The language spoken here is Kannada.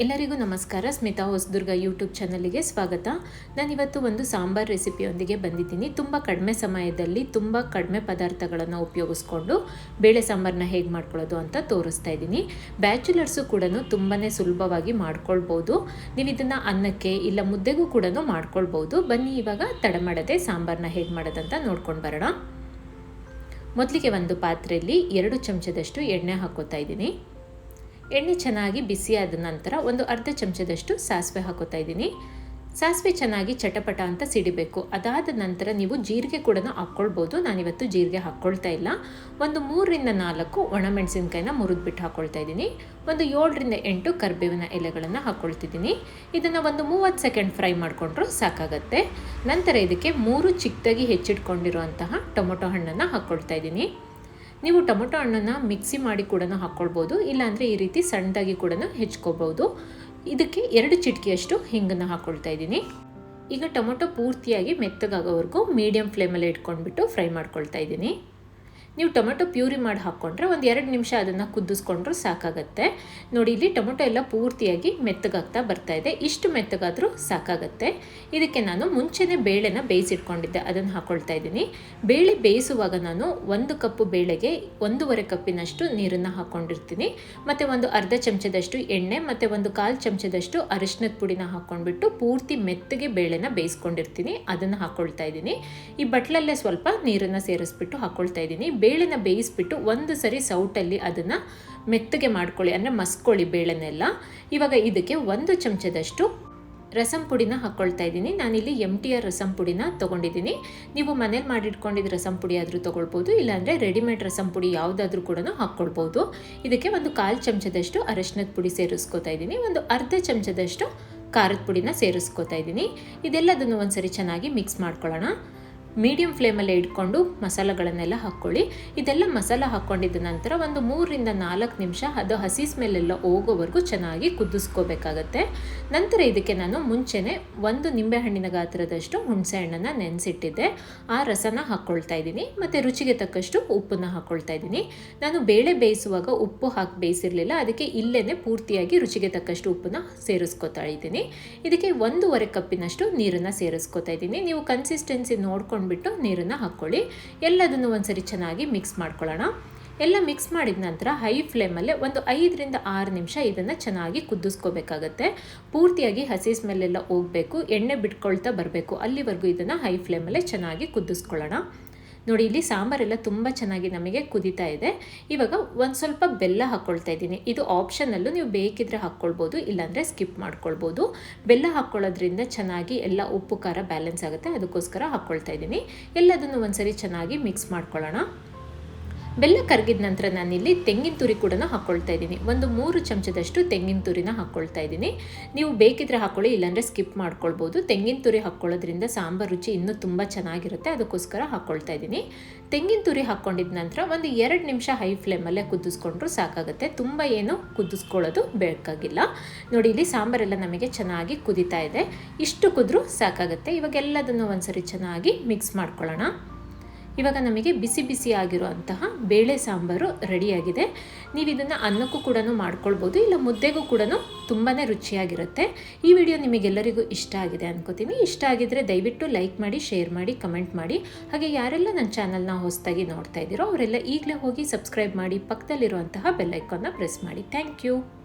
ಎಲ್ಲರಿಗೂ ನಮಸ್ಕಾರ. ಸ್ಮಿತಾ ಹೊಸದುರ್ಗ ಯೂಟ್ಯೂಬ್ ಚಾನಲಿಗೆ ಸ್ವಾಗತ. ನಾನಿವತ್ತು ಒಂದು ಸಾಂಬಾರ್ ರೆಸಿಪಿಯೊಂದಿಗೆ ಬಂದಿದ್ದೀನಿ. ತುಂಬ ಕಡಿಮೆ ಸಮಯದಲ್ಲಿ ತುಂಬ ಕಡಿಮೆ ಪದಾರ್ಥಗಳನ್ನು ಉಪಯೋಗಿಸ್ಕೊಂಡು ಬೇಳೆ ಸಾಂಬಾರನ್ನ ಹೇಗೆ ಮಾಡ್ಕೊಳ್ಳೋದು ಅಂತ ತೋರಿಸ್ತಾ ಇದ್ದೀನಿ. ಬ್ಯಾಚುಲರ್ಸು ಕೂಡ ತುಂಬಾ ಸುಲಭವಾಗಿ ಮಾಡ್ಕೊಳ್ಬೋದು. ನೀವು ಇದನ್ನು ಅನ್ನಕ್ಕೆ ಇಲ್ಲ ಮುದ್ದೆಗೂ ಕೂಡ ಮಾಡ್ಕೊಳ್ಬೋದು. ಬನ್ನಿ ಇವಾಗ ತಡ ಮಾಡದೆ ಸಾಂಬಾರನ್ನ ಹೇಗೆ ಮಾಡೋದಂತ ನೋಡ್ಕೊಂಡು ಬರೋಣ. ಮೊದಲಿಗೆ ಒಂದು ಪಾತ್ರೆಯಲ್ಲಿ ಎರಡು ಚಮಚದಷ್ಟು ಎಣ್ಣೆ ಹಾಕೋತಾ ಇದ್ದೀನಿ. ಎಣ್ಣೆ ಚೆನ್ನಾಗಿ ಬಿಸಿಯಾದ ನಂತರ ಒಂದು ಅರ್ಧ ಚಮಚದಷ್ಟು ಸಾಸಿವೆ ಹಾಕೋತಾ ಇದ್ದೀನಿ. ಸಾಸಿವೆ ಚೆನ್ನಾಗಿ ಚಟಪಟ ಅಂತ ಸಿಡಿಬೇಕು. ಅದಾದ ನಂತರ ನೀವು ಜೀರಿಗೆ ಕೂಡ ಹಾಕ್ಕೊಳ್ಬೋದು. ನಾನಿವತ್ತು ಜೀರಿಗೆ ಹಾಕ್ಕೊಳ್ತಾ ಇಲ್ಲ. ಒಂದು ಮೂರರಿಂದ ನಾಲ್ಕು ಒಣಮೆಣಸಿನ್ಕಾಯಿನ ಮುರಿದ್ಬಿಟ್ಟು ಹಾಕ್ಕೊಳ್ತಾ ಇದ್ದೀನಿ. ಒಂದು ಏಳರಿಂದ ಎಂಟು ಕರ್ಬೇವಿನ ಎಲೆಗಳನ್ನು ಹಾಕ್ಕೊಳ್ತಿದ್ದೀನಿ. ಇದನ್ನು ಒಂದು ಮೂವತ್ತು ಸೆಕೆಂಡ್ ಫ್ರೈ ಮಾಡಿಕೊಂಡ್ರೂ ಸಾಕಾಗತ್ತೆ. ನಂತರ ಇದಕ್ಕೆ ಮೂರು ಚಿಕ್ಕದಾಗಿ ಹೆಚ್ಚಿಟ್ಕೊಂಡಿರುವಂತಹ ಟೊಮೊಟೊ ಹಣ್ಣನ್ನು ಹಾಕ್ಕೊಳ್ತಾ ಇದ್ದೀನಿ. ನೀವು ಟೊಮೊಟೊ ಹಣ್ಣನ್ನು ಮಿಕ್ಸಿ ಮಾಡಿ ಕೂಡ ಹಾಕ್ಕೊಳ್ಬೋದು ಇಲ್ಲಾಂದರೆ ಈ ರೀತಿ ಸಣ್ಣದಾಗಿ ಕೂಡ ಹೆಚ್ಕೋಬೋದು ಇದಕ್ಕೆ ಎರಡು ಚಿಟಕಿಯಷ್ಟು ಹಿಂಗನ್ನು ಹಾಕ್ಕೊಳ್ತಾ ಇದ್ದೀನಿ. ಈಗ ಟೊಮೊಟೊ ಪೂರ್ತಿಯಾಗಿ ಮೆತ್ತಗಾಗೋವರೆಗೂ ಮೀಡಿಯಮ್ ಫ್ಲೇಮಲ್ಲಿ ಇಟ್ಕೊಂಡ್ಬಿಟ್ಟು ಫ್ರೈ ಮಾಡ್ಕೊಳ್ತಾ ಇದ್ದೀನಿ. ನೀವು ಟೊಮೆಟೊ ಪ್ಯೂರಿ ಮಾಡಿ ಹಾಕ್ಕೊಂಡ್ರೆ ಒಂದು ಎರಡು ನಿಮಿಷ ಅದನ್ನು ಕುದಿಸ್ಕೊಂಡ್ರೂ ಸಾಕಾಗತ್ತೆ. ನೋಡಿ, ಇಲ್ಲಿ ಟೊಮೆಟೊ ಎಲ್ಲ ಪೂರ್ತಿಯಾಗಿ ಮೆತ್ತಗಾಗ್ತಾ ಬರ್ತಾ ಇದೆ. ಇಷ್ಟು ಮೆತ್ತಗಾದರೂ ಸಾಕಾಗತ್ತೆ. ಇದಕ್ಕೆ ನಾನು ಮುಂಚೆನೇ ಬೇಳೆನ ಬೇಯಿಸಿಟ್ಕೊಂಡಿದ್ದೆ. ಅದನ್ನು ಹಾಕ್ಕೊಳ್ತಾ ಇದ್ದೀನಿ. ಬೇಳೆ ಬೇಯಿಸುವಾಗ ನಾನು ಒಂದು ಕಪ್ಪು ಬೇಳೆಗೆ ಒಂದೂವರೆ ಕಪ್ಪಿನಷ್ಟು ನೀರನ್ನು ಹಾಕ್ಕೊಂಡಿರ್ತೀನಿ ಮತ್ತು ಒಂದು ಅರ್ಧ ಚಮಚದಷ್ಟು ಎಣ್ಣೆ, ಮತ್ತು ಒಂದು ಕಾಲು ಚಮಚದಷ್ಟು ಅರಿಶಿನದ ಪುಡಿನ ಹಾಕ್ಕೊಂಡ್ಬಿಟ್ಟು ಪೂರ್ತಿ ಮೆತ್ತಗೆ ಬೇಳೆನ ಬೇಯಿಸ್ಕೊಂಡಿರ್ತೀನಿ. ಅದನ್ನು ಹಾಕ್ಕೊಳ್ತಾ ಇದ್ದೀನಿ. ಈ ಬಟ್ಲಲ್ಲೇ ಸ್ವಲ್ಪ ನೀರನ್ನು ಸೇರಿಸ್ಬಿಟ್ಟು ಹಾಕ್ಕೊಳ್ತಾ ಇದ್ದೀನಿ. ಬೇಳೆನ ಬೇಯಿಸ್ಬಿಟ್ಟು ಒಂದು ಸರಿ ಸೌಟಲ್ಲಿ ಅದನ್ನು ಮೆತ್ತಗೆ ಮಾಡ್ಕೊಳ್ಳಿ, ಅಂದರೆ ಮಸ್ಕೊಳ್ಳಿ ಬೇಳೆನೆಲ್ಲ. ಇವಾಗ ಇದಕ್ಕೆ ಒಂದು ಚಮಚದಷ್ಟು ರಸಂ ಪುಡಿನ ಹಾಕ್ಕೊಳ್ತಾ ಇದ್ದೀನಿ. ನಾನಿಲ್ಲಿ ಎಂ ಟಿ ಆರ್ ರಸಂ ಪುಡಿನ ತೊಗೊಂಡಿದ್ದೀನಿ. ನೀವು ಮನೇಲಿ ಮಾಡಿಟ್ಕೊಂಡಿದ್ದ ರಸಂ ಪುಡಿ ಆದರೂ ತೊಗೊಳ್ಬೋದು, ಇಲ್ಲಾಂದರೆ ರೆಡಿಮೇಡ್ ರಸಂ ಪುಡಿ ಯಾವುದಾದ್ರೂ ಕೂಡ ಹಾಕ್ಕೊಳ್ಬೋದು ಇದಕ್ಕೆ ಒಂದು ಕಾಲು ಚಮಚದಷ್ಟು ಅರಶಿನದ ಪುಡಿ ಸೇರಿಸ್ಕೊತಾ ಇದ್ದೀನಿ. ಒಂದು ಅರ್ಧ ಚಮಚದಷ್ಟು ಖಾರದ ಪುಡಿನ ಸೇರಿಸ್ಕೊತಾ ಇದ್ದೀನಿ. ಇದೆಲ್ಲದನ್ನು ಒಂದ್ಸರಿ ಚೆನ್ನಾಗಿ ಮಿಕ್ಸ್ ಮಾಡ್ಕೊಳ್ಳೋಣ. ಮೀಡಿಯಮ್ ಫ್ಲೇಮಲ್ಲೇ ಇಟ್ಕೊಂಡು ಮಸಾಲೆಗಳನ್ನೆಲ್ಲ ಹಾಕ್ಕೊಳ್ಳಿ. ಇದೆಲ್ಲ ಮಸಾಲ ಹಾಕ್ಕೊಂಡಿದ್ದ ನಂತರ ಒಂದು ಮೂರರಿಂದ ನಾಲ್ಕು ನಿಮಿಷ ಅದು ಹಸಿ ಸ್ಮೆಲ್ಲೆಲ್ಲ ಹೋಗೋವರೆಗೂ ಚೆನ್ನಾಗಿ ಕುದಿಸ್ಕೋಬೇಕಾಗತ್ತೆ. ನಂತರ ಇದಕ್ಕೆ ನಾನು ಮುಂಚೆನೇ ಒಂದು ನಿಂಬೆಹಣ್ಣಿನ ಗಾತ್ರದಷ್ಟು ಹುಣಸೆ ಹಣ್ಣನ್ನು ನೆನೆಸಿಟ್ಟಿದ್ದೆ. ಆ ರಸನ ಹಾಕ್ಕೊಳ್ತಾ ಇದ್ದೀನಿ. ಮತ್ತು ರುಚಿಗೆ ತಕ್ಕಷ್ಟು ಉಪ್ಪನ್ನು ಹಾಕ್ಕೊಳ್ತಾ ಇದ್ದೀನಿ. ನಾನು ಬೇಳೆ ಬೇಯಿಸುವಾಗ ಉಪ್ಪು ಹಾಕಿ ಬೇಯಿಸಿರಲಿಲ್ಲ. ಅದಕ್ಕೆ ಇಲ್ಲೇ ಪೂರ್ತಿಯಾಗಿ ರುಚಿಗೆ ತಕ್ಕಷ್ಟು ಉಪ್ಪನ್ನು ಸೇರಿಸ್ಕೋತಾ ಇದ್ದೀನಿ. ಇದಕ್ಕೆ ಒಂದೂವರೆ ಕಪ್ಪಿನಷ್ಟು ನೀರನ್ನು ಸೇರಿಸ್ಕೋತಾ ಇದ್ದೀನಿ. ನೀವು ಕನ್ಸಿಸ್ಟೆನ್ಸಿ ನೋಡ್ಕೊಂಡು ಬಿಟ್ಟು ನೀರನ್ನು ಹಾಕ್ಕೊಳ್ಳಿ ಎಲ್ಲದನ್ನು ಒಂದ್ಸರಿ ಚೆನ್ನಾಗಿ ಮಿಕ್ಸ್ ಮಾಡ್ಕೊಳ್ಳೋಣ. ಎಲ್ಲ ಮಿಕ್ಸ್ ಮಾಡಿದ ನಂತರ ಹೈ ಫ್ಲೇಮಲ್ಲೇ ಒಂದು ಐದರಿಂದ ಆರು ನಿಮಿಷ ಇದನ್ನು ಚೆನ್ನಾಗಿ ಕುದಿಸ್ಕೋಬೇಕಾಗತ್ತೆ. ಪೂರ್ತಿಯಾಗಿ ಹಸಿ ಸ್ಮೆಲ್ಲೆಲ್ಲ ಹೋಗಬೇಕು. ಎಣ್ಣೆ ಬಿಟ್ಕೊಳ್ತಾ ಬರಬೇಕು. ಅಲ್ಲಿವರೆಗೂ ಇದನ್ನು ಹೈ ಫ್ಲೇಮಲ್ಲೇ ಚೆನ್ನಾಗಿ ಕುದಿಸ್ಕೊಳ್ಳೋಣ. ನೋಡಿ, ಇಲ್ಲಿ ಸಾಂಬಾರೆಲ್ಲ ತುಂಬ ಚೆನ್ನಾಗಿ ನಮಗೆ ಕುದೀತಾ ಇದೆ. ಇವಾಗ ಒಂದು ಸ್ವಲ್ಪ ಬೆಲ್ಲ ಹಾಕ್ಕೊಳ್ತಾ ಇದ್ದೀನಿ. ಇದು ಆಪ್ಷನಲ್ಲೂ ನೀವು ಬೇಕಿದ್ರೆ ಹಾಕ್ಕೊಳ್ಬೋದು ಇಲ್ಲಾಂದರೆ ಸ್ಕಿಪ್ ಮಾಡ್ಕೊಳ್ಬೋದು. ಬೆಲ್ಲ ಹಾಕ್ಕೊಳ್ಳೋದ್ರಿಂದ ಚೆನ್ನಾಗಿ ಎಲ್ಲ ಉಪ್ಪು, ಖಾರ ಬ್ಯಾಲೆನ್ಸ್ ಆಗುತ್ತೆ. ಅದಕ್ಕೋಸ್ಕರ ಹಾಕ್ಕೊಳ್ತಾ ಇದ್ದೀನಿ. ಎಲ್ಲದನ್ನು ಒಂದ್ಸರಿ ಚೆನ್ನಾಗಿ ಮಿಕ್ಸ್ ಮಾಡ್ಕೊಳ್ಳೋಣ. ಬೆಲ್ಲ ಕರಗಿದ ನಂತರ ನಾನಿಲ್ಲಿ ತೆಂಗಿನ ತುರಿ ಕೂಡ ಹಾಕ್ಕೊಳ್ತಾ ಇದ್ದೀನಿ. ಒಂದು ಮೂರು ಚಮಚದಷ್ಟು ತೆಂಗಿನ ತುರಿನ ಹಾಕ್ಕೊಳ್ತಾ ಇದ್ದೀನಿ. ನೀವು ಬೇಕಿದ್ರೆ ಹಾಕ್ಕೊಳ್ಳಿ ಇಲ್ಲಾಂದರೆ ಸ್ಕಿಪ್ ಮಾಡ್ಕೊಳ್ಬೋದು. ತೆಂಗಿನ ತುರಿ ಹಾಕ್ಕೊಳ್ಳೋದ್ರಿಂದ ಸಾಂಬಾರು ರುಚಿ ಇನ್ನೂ ತುಂಬ ಚೆನ್ನಾಗಿರುತ್ತೆ. ಅದಕ್ಕೋಸ್ಕರ ಹಾಕ್ಕೊಳ್ತಾ ಇದ್ದೀನಿ. ತೆಂಗಿನ ತುರಿ ಹಾಕ್ಕೊಂಡಿದ ನಂತರ ಒಂದು ಎರಡು ನಿಮಿಷ ಹೈ ಫ್ಲೇಮಲ್ಲೇ ಕುದಿಸ್ಕೊಂಡ್ರು ಸಾಕಾಗುತ್ತೆ. ತುಂಬ ಏನು ಕುದಿಸ್ಕೊಳ್ಳೋದು ಬೇಕಾಗಿಲ್ಲ. ನೋಡಿ, ಇಲ್ಲಿ ಸಾಂಬಾರೆಲ್ಲ ನಮಗೆ ಚೆನ್ನಾಗಿ ಕುದಿತಾ ಇದೆ. ಇಷ್ಟು ಕುದ್ರೂ ಸಾಕಾಗುತ್ತೆ. ಇವಾಗ ಎಲ್ಲದನ್ನು ಒಂದ್ಸರಿ ಚೆನ್ನಾಗಿ ಮಿಕ್ಸ್ ಮಾಡ್ಕೊಳ್ಳೋಣ. ಇವಾಗ ನಮಗೆ ಬಿಸಿ ಬಿಸಿ ಆಗಿರುವಂತಹ ಬೇಳೆ ಸಾಂಬಾರು ರೆಡಿಯಾಗಿದೆ. ನೀವು ಇದನ್ನು ಅನ್ನಕ್ಕೂ ಕೂಡ ಮಾಡ್ಕೊಳ್ಬೋದು, ಇಲ್ಲ ಮುದ್ದೆಗೂ ಕೂಡ ತುಂಬಾ ರುಚಿಯಾಗಿರುತ್ತೆ. ಈ ವಿಡಿಯೋ ನಿಮಗೆಲ್ಲರಿಗೂ ಇಷ್ಟ ಆಗಿದೆ ಅನ್ಕೋತೀನಿ. ಇಷ್ಟ ಆಗಿದ್ರೆ ದಯವಿಟ್ಟು ಲೈಕ್ ಮಾಡಿ, ಶೇರ್ ಮಾಡಿ, ಕಮೆಂಟ್ ಮಾಡಿ. ಹಾಗೆ ಯಾರೆಲ್ಲ ನನ್ನ ಚಾನಲ್ನ ಹೊಸದಾಗಿ ನೋಡ್ತಾ ಇದ್ದೀರೋ, ಅವರೆಲ್ಲ ಈಗಲೇ ಹೋಗಿ ಸಬ್ಸ್ಕ್ರೈಬ್ ಮಾಡಿ, ಪಕ್ಕದಲ್ಲಿರುವಂತಹ ಬೆಲ್ಲೈಕನ್ನ ಪ್ರೆಸ್ ಮಾಡಿ. Thank you.